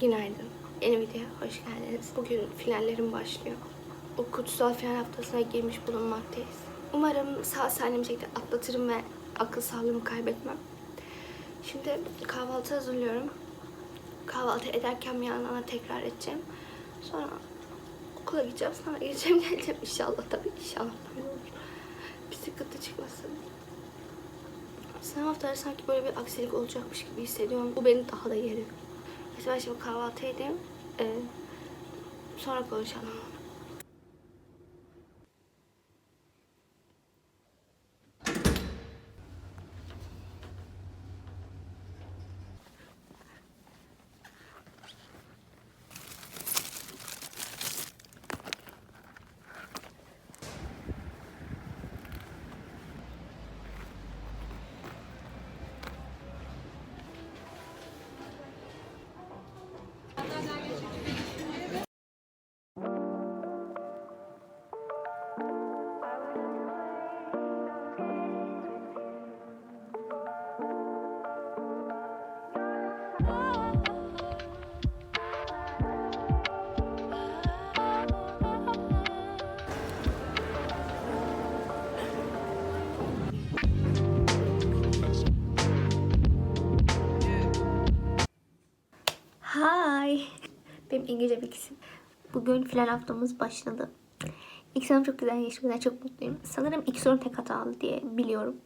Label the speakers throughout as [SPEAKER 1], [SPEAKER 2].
[SPEAKER 1] Günaydın. Yeni videoya hoş geldiniz. Bugün finallerim başlıyor. O kutsal final haftasına girmiş bulunmaktayız. Umarım sağ salim şekilde atlatırım ve akıl sağlığımı kaybetmem. Şimdi kahvaltı hazırlıyorum. Kahvaltı ederken bir yandan da tekrar edeceğim. Sonra okula gideceğim. Sonra geleceğim geleceğim. İnşallah tabii. İnşallah böyle olur. Bir sıkıntı çıkmasın. Sınav haftaları sanki böyle bir aksilik olacakmış gibi hissediyorum. Bu beni daha da geriyor. Neyse ben şimdi kahvaltı edeyim. Ee, sonra konuşalım. Hi. Benim İngilizce bilgisim. Bugün final haftamız başladı. İlk sınıf çok güzel geçti. Ben çok mutluyum. Sanırım ilk sorum tek hatalı diye biliyorum.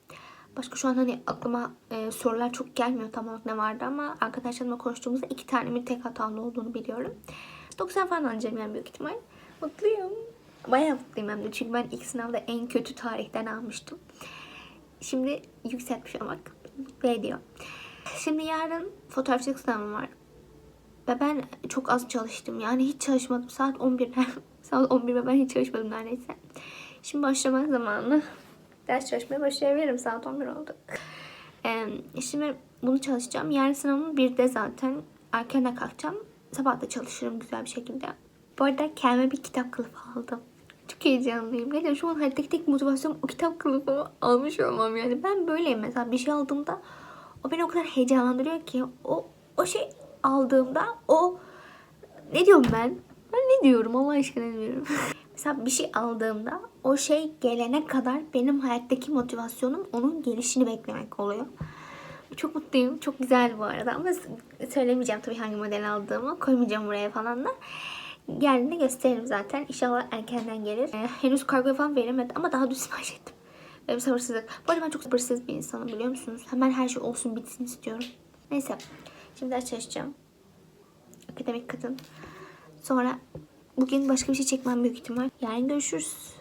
[SPEAKER 1] Başka şu an hani aklıma e, sorular çok gelmiyor tam olarak ne vardı ama arkadaşlarımla konuştuğumuzda iki tanemin tek hatalı olduğunu biliyorum. 90 falan alacağım yani büyük ihtimal. Mutluyum. Bayağı mutluyum hem de. Çünkü ben ilk sınavda en kötü tarihten almıştım. Şimdi yükseltmiş olmak mutlu ediyor. Şimdi yarın fotoğrafçılık sınavım var. Ve ben çok az çalıştım. Yani hiç çalışmadım. Saat 11'den saat 11 ve ben hiç çalışmadım neredeyse. Şimdi başlama zamanı. Ders çalışmaya başlayabilirim. Saat 11 oldu. Ee, şimdi bunu çalışacağım. Yarın sınavım 1'de zaten. Erkene kalkacağım. Sabah da çalışırım güzel bir şekilde. Bu arada kendime bir kitap kılıfı aldım. Çok heyecanlıyım. Neden şu an hayattaki tek motivasyonum o kitap kılıfımı almış olmam yani. Ben böyleyim mesela bir şey aldığımda o beni o kadar heyecanlandırıyor ki o o şey aldığımda o ne diyorum ben? Ben ne diyorum Allah aşkına ne diyorum. Mesela bir şey aldığımda o şey gelene kadar benim hayattaki motivasyonum onun gelişini beklemek oluyor. Çok mutluyum. Çok güzel bu arada ama söylemeyeceğim tabii hangi model aldığımı. Koymayacağım buraya falan da. Geldiğinde gösteririm zaten. İnşallah erkenden gelir. Ee, henüz kargo falan veremedi ama daha dün sipariş ettim. Benim sabırsızlık. Bu arada ben çok sabırsız bir insanım biliyor musunuz? Hemen her şey olsun bitsin istiyorum. Neyse. Şimdi ders çalışacağım. Akademik kadın. Sonra bugün başka bir şey çekmem büyük ihtimal. Yarın görüşürüz.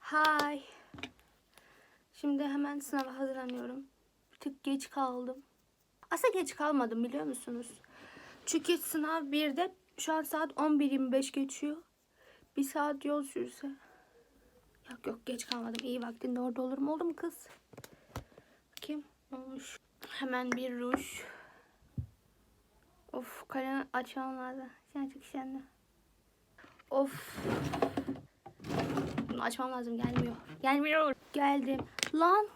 [SPEAKER 1] Hi. Şimdi hemen sınava hazırlanıyorum. Bir tık geç kaldım. Aslında geç kalmadım biliyor musunuz? Çünkü sınav 1'de şu an saat 11.25 geçiyor. Bir saat yol sürse. Yok yok geç kalmadım. İyi vaktinde orada olurum. Oldu mu kız? Olmuş. Hemen bir ruj. Of kalem açmam lazım. Sen çok işlendi. Of. Bunu açmam lazım. Gelmiyor. Gelmiyor. Geldim. Lan.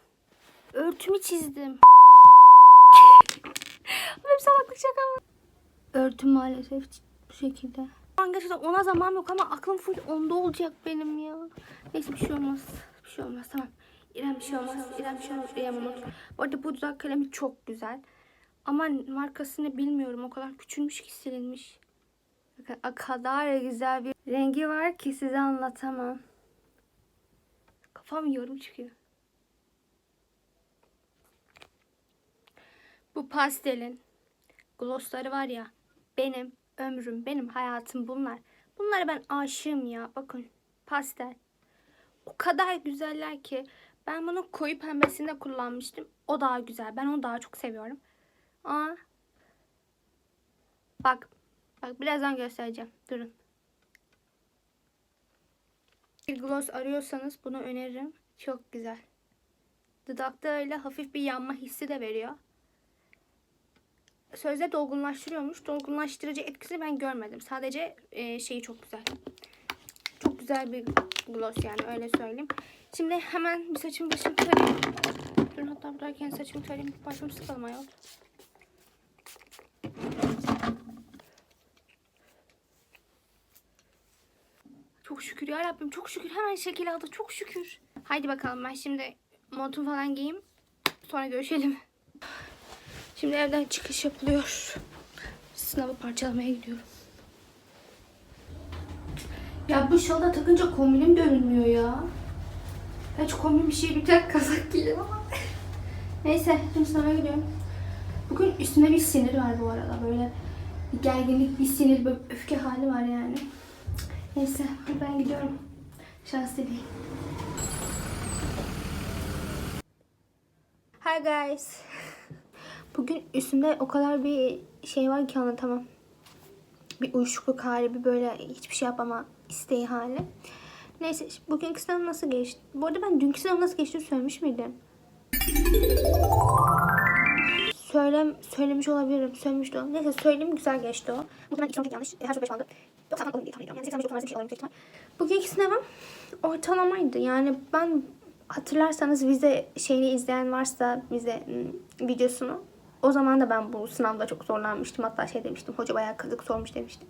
[SPEAKER 1] Örtümü çizdim. Hep salaklık şaka mı? Örtüm maalesef bu şekilde. Gerçekten ona zaman yok ama aklım full onda olacak benim ya. Neyse bir şey olmaz. Bir şey olmaz tamam. İrem bir şey olmaz. İrem bir şey olmaz. İrem unut. Bu arada bu dudak kalemi çok güzel. Ama markasını bilmiyorum. O kadar küçülmüş ki silinmiş. Bakın o kadar güzel bir rengi var ki size anlatamam. Kafam yorum çıkıyor. Bu pastelin glossları var ya benim ömrüm, benim hayatım bunlar. Bunlara ben aşığım ya. Bakın pastel. O kadar güzeller ki ben bunu koyu pembesinde kullanmıştım. O daha güzel. Ben onu daha çok seviyorum. Aa. Bak. Bak birazdan göstereceğim. Durun. Bir gloss arıyorsanız bunu öneririm. Çok güzel. Dudakta öyle hafif bir yanma hissi de veriyor. Sözde dolgunlaştırıyormuş. Dolgunlaştırıcı etkisini ben görmedim. Sadece e, şeyi çok güzel. Çok güzel bir gloss yani öyle söyleyeyim. Şimdi hemen bir saçımı başımı tarayayım. Dur hatta buradayken saçımı tarayayım. Parfüm sıkalım ayol. Çok şükür ya Rabbim çok şükür hemen şekil aldı çok şükür. Haydi bakalım ben şimdi montumu falan giyeyim. Sonra görüşelim. Şimdi evden çıkış yapılıyor. Sınavı parçalamaya gidiyorum. Ya bu şalda takınca kombinim görünmüyor ya. Hiç kombin bir şey bir tek kazak giyelim ama. Neyse şimdi sınava gidiyorum. Bugün üstümde bir sinir var bu arada böyle bir gerginlik, bir sinir, böyle öfke hali var yani. Neyse ben gidiyorum. Şans dileyin. Hi guys. Bugün üstümde o kadar bir şey var ki anlatamam. Bir uyuşukluk hali, bir böyle hiçbir şey yapama isteği hali. Neyse bugünkü sınav nasıl geçti? Bu arada ben dünkü sınav nasıl geçtiğini söylemiş miydim? Söylem, söylemiş olabilirim. Söylemiş de o. Neyse söyleyeyim güzel geçti o. Muhtemelen ilk tek yanlış. Her şey 5 aldı. Yok sen aldım diye. Yani 85 tarzı bir şey büyük ihtimal. Bugünkü sınavım ortalamaydı. Yani ben hatırlarsanız vize şeyini izleyen varsa vize videosunu o zaman da ben bu sınavda çok zorlanmıştım. Hatta şey demiştim. Hoca bayağı kazık sormuş demiştim.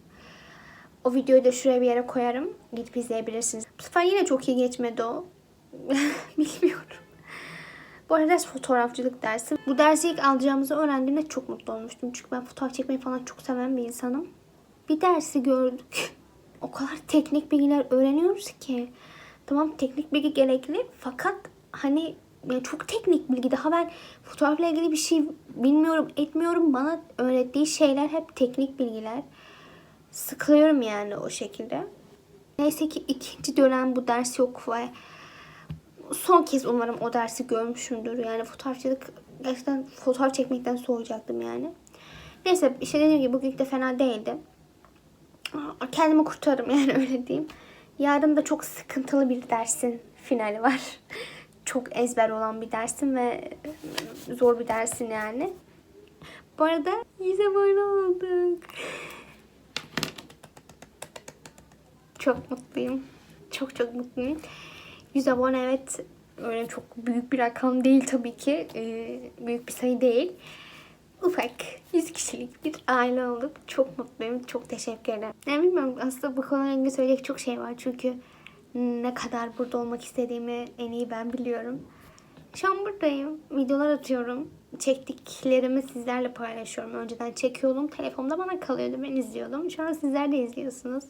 [SPEAKER 1] O videoyu da şuraya bir yere koyarım. Gidip izleyebilirsiniz. Bu sefer yine çok iyi geçmedi o. Bilmiyorum. Bu arada fotoğrafçılık dersi. Bu dersi ilk alacağımızı öğrendiğimde çok mutlu olmuştum. Çünkü ben fotoğraf çekmeyi falan çok seven bir insanım. Bir dersi gördük. o kadar teknik bilgiler öğreniyoruz ki. Tamam teknik bilgi gerekli fakat hani yani çok teknik bilgi. Daha ben fotoğrafla ilgili bir şey bilmiyorum, etmiyorum. Bana öğrettiği şeyler hep teknik bilgiler. Sıkılıyorum yani o şekilde. Neyse ki ikinci dönem bu ders yok ve son kez umarım o dersi görmüşümdür. Yani fotoğrafçılık gerçekten fotoğraf çekmekten soğuyacaktım yani. Neyse işte dediğim gibi bugün de fena değildi. Kendimi kurtarırım yani öyle diyeyim. Yarın da çok sıkıntılı bir dersin finali var. çok ezber olan bir dersin ve zor bir dersin yani. Bu arada 100 abone olduk. Çok mutluyum. Çok çok mutluyum. 100 abone evet öyle çok büyük bir rakam değil tabii ki. Ee, büyük bir sayı değil. Ufak 100 kişilik bir aile olduk. Çok mutluyum. Çok teşekkür ederim. Yani bilmiyorum aslında bu konuyla ilgili söyleyecek çok şey var. Çünkü ne kadar burada olmak istediğimi en iyi ben biliyorum. Şu an buradayım. Videolar atıyorum. Çektiklerimi sizlerle paylaşıyorum. Önceden çekiyordum. Telefonda bana kalıyordu. Ben izliyordum. Şu an sizler de izliyorsunuz.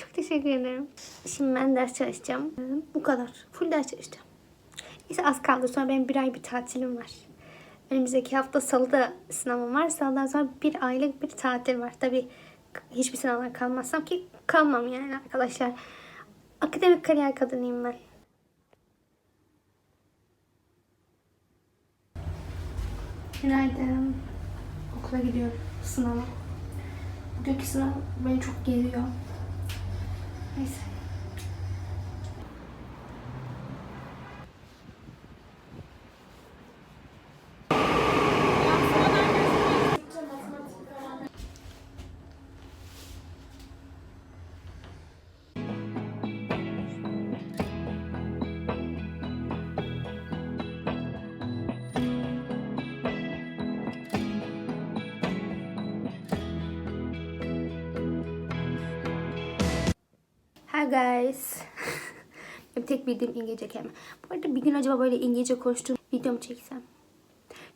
[SPEAKER 1] Çok teşekkür ederim. Şimdi ben ders çalışacağım. Bu kadar. Full ders çalışacağım. Neyse az kaldı. Sonra benim bir ay bir tatilim var. Önümüzdeki hafta salıda sınavım var. Salıdan sonra bir aylık bir tatil var. Tabii hiçbir sınavlar kalmazsam ki kalmam yani arkadaşlar. Akademik kariyer kadınıyım ben. Günaydın. Okula gidiyorum. Sınava. Bugünkü sınav beni çok geriyor. Neyse. Hi guys. Tek bildiğim İngilizce kelime. Bu arada bir gün acaba böyle İngilizce konuştuğum video mu çeksem?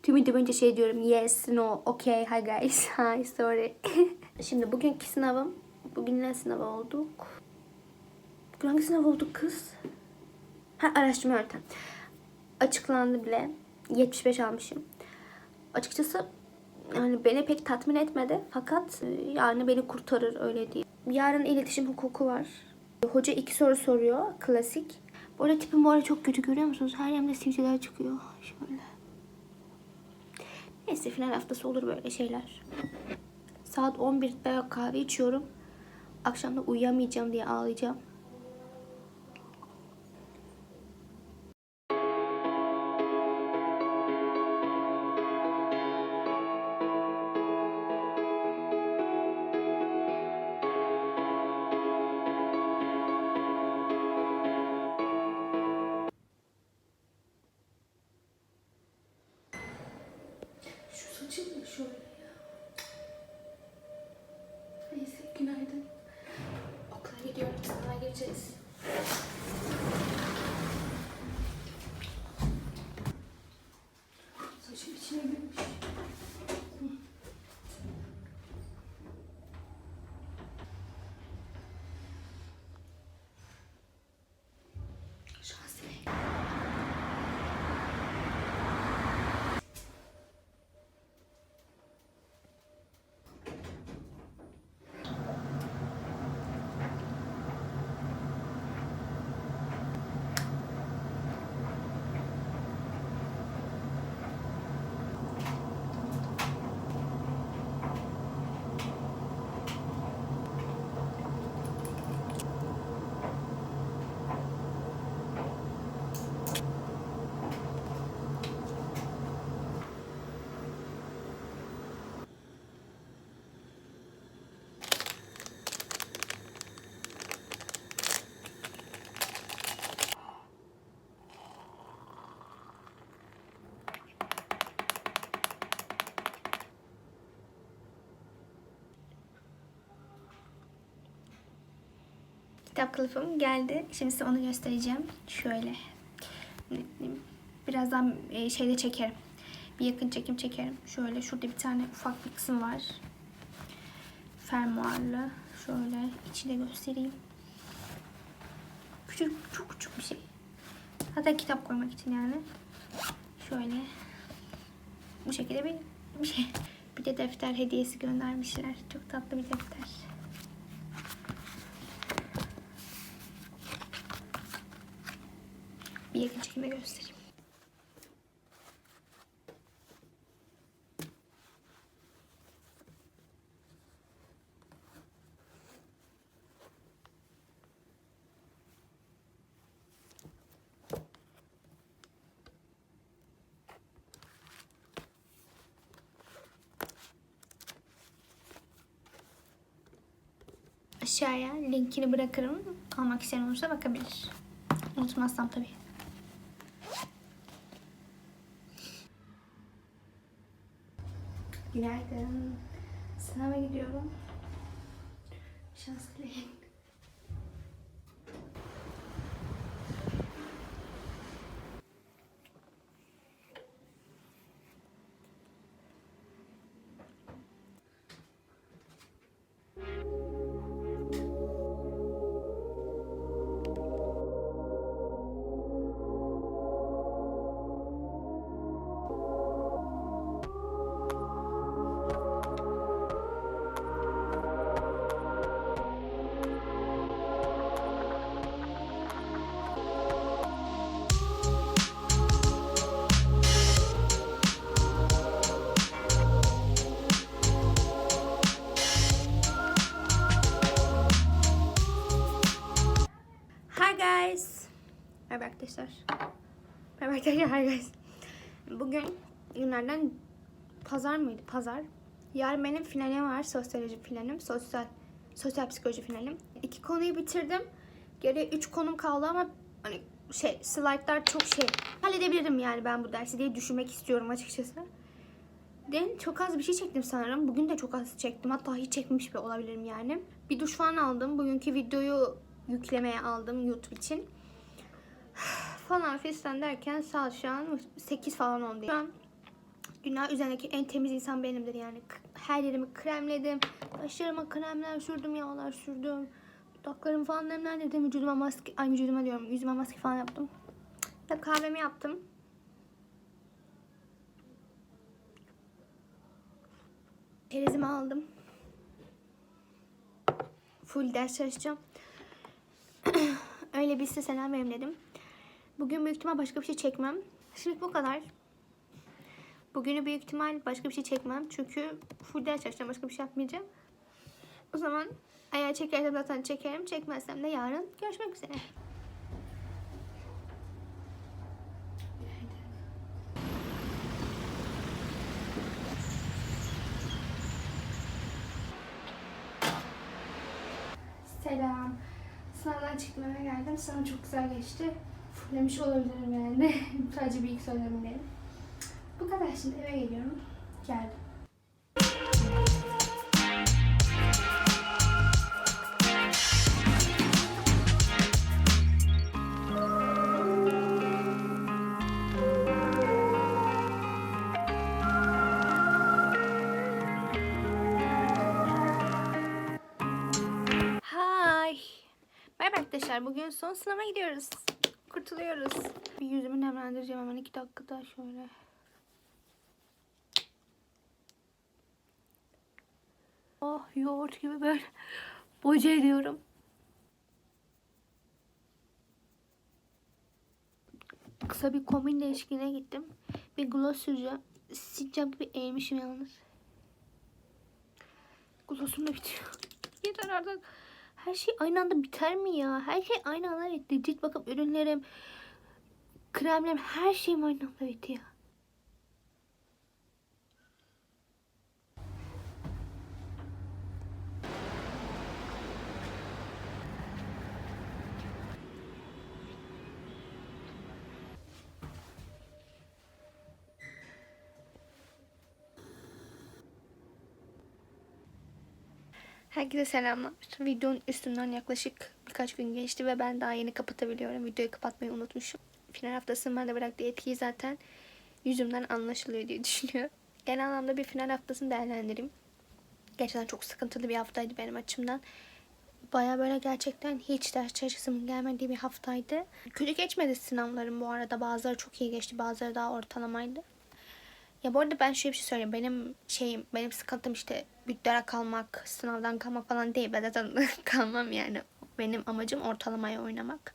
[SPEAKER 1] Tüm video boyunca şey diyorum. Yes, no, okay, hi guys. Hi, sorry. Şimdi bugünkü sınavım. Bugün ne sınavı olduk? Bugün hangi sınav olduk kız? Ha, araştırma yöntem. Açıklandı bile. 75 almışım. Açıkçası yani beni pek tatmin etmedi. Fakat e, yani beni kurtarır öyle değil. Yarın iletişim hukuku var. Hoca iki soru soruyor. Klasik. Bu arada tipim bu arada çok kötü görüyor musunuz? Her yerimde sivilceler çıkıyor. Şöyle. Neyse final haftası olur böyle şeyler. Saat 11'de kahve içiyorum. Akşam da uyuyamayacağım diye ağlayacağım. Kitap kılıfım geldi. Şimdi size onu göstereceğim. Şöyle. Birazdan e, şeyde çekerim. Bir yakın çekim çekerim. Şöyle şurada bir tane ufak bir kısım var. Fermuarlı. Şöyle içinde göstereyim. Küçük, çok küçük bir şey. Hatta kitap koymak için yani. Şöyle. Bu şekilde bir, bir şey. Bir de defter hediyesi göndermişler. Çok tatlı bir defter. Bir yakın çekimde göstereyim. Aşağıya linkini bırakırım. Almak isteyen olursa bakabilir. Unutmazsam tabii. Günaydın. Sınava gidiyorum. Şanslıyım. Arkadaşlar. Merhaba arkadaşlar. Bugün günlerden pazar mıydı? Pazar. Yarın benim finalim var. Sosyoloji finalim. Sosyal sosyal psikoloji finalim. İki konuyu bitirdim. Geriye üç konum kaldı ama hani şey slaytlar çok şey. Halledebilirim yani ben bu dersi diye düşünmek istiyorum açıkçası. Den çok az bir şey çektim sanırım. Bugün de çok az çektim. Hatta hiç çekmiş bile olabilirim yani. Bir duş falan aldım. Bugünkü videoyu yüklemeye aldım YouTube için. Falan fistan derken saat şu an 8 falan oldu. Şu an dünya üzerindeki en temiz insan benimdir yani. Her yerimi kremledim. Başlarıma kremler sürdüm, yağlar sürdüm. Dudaklarımı falan nemlendirdim. Vücuduma maske, ay vücuduma diyorum. Yüzüme maske falan yaptım. Ve kahvemi yaptım. Çerezimi aldım. Full ders çalışacağım. Öyle bir size selam dedim. Bugün büyük ihtimal başka bir şey çekmem. Şimdi bu kadar. Bugünü büyük ihtimal başka bir şey çekmem. Çünkü full ders çalışacağım. Başka bir şey yapmayacağım. O zaman eğer çekersem zaten çekerim. Çekmezsem de yarın görüşmek üzere. Selam. Sınavdan çıktım geldim. Sınav çok güzel geçti demiş olabilirim yani. Sadece bir ilk söylerim benim. Bu kadar şimdi eve geliyorum. Geldim. Hi. Merhaba arkadaşlar. Bugün son sınava gidiyoruz. Kurtuluyoruz. Bir yüzümü nemlendireceğim hemen iki dakikada şöyle. Oh yoğurt gibi böyle boca ediyorum. Kısa bir kombin değişikliğine gittim. Bir gloss süreceğim. Sincap gibi eğmişim yalnız. Glossum da bitiyor. Yeter artık. Her şey aynı anda biter mi ya? Her şey aynı anda bitti. Cilt bakım ürünlerim, kremlerim her şeyim aynı anda bitiyor. Herkese selamlar. Videonun üstünden yaklaşık birkaç gün geçti ve ben daha yeni kapatabiliyorum. Videoyu kapatmayı unutmuşum. Final haftasının bende bıraktığı etkiyi zaten yüzümden anlaşılıyor diye düşünüyorum. Genel anlamda bir final haftasını değerlendireyim. Gerçekten çok sıkıntılı bir haftaydı benim açımdan. Baya böyle gerçekten hiç ders çalışasımın gelmediği bir haftaydı. Kötü geçmedi sınavlarım bu arada. Bazıları çok iyi geçti, bazıları daha ortalamaydı. Ya bu arada ben şöyle bir şey söyleyeyim. Benim şeyim, benim sıkıntım işte bütlere kalmak, sınavdan kalmak falan değil. Ben zaten kalmam yani. Benim amacım ortalamaya oynamak.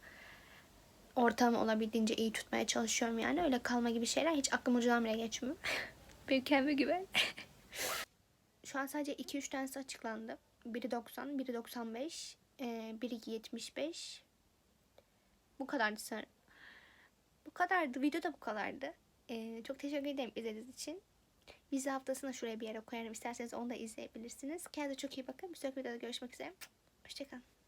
[SPEAKER 1] Ortalama olabildiğince iyi tutmaya çalışıyorum yani. Öyle kalma gibi şeyler hiç aklım ucundan bile geçmiyor. Kendime güven. Şu an sadece 2-3 tanesi açıklandı. Biri 90, biri 95, e, biri 75. Bu kadardı sanırım. Bu kadardı. Video da bu kadardı. Ee, çok teşekkür ederim izlediğiniz için. Vize haftasını şuraya bir yere koyarım. İsterseniz onu da izleyebilirsiniz. Kendinize çok iyi bakın. Bir sonraki videoda görüşmek üzere. Hoşçakalın.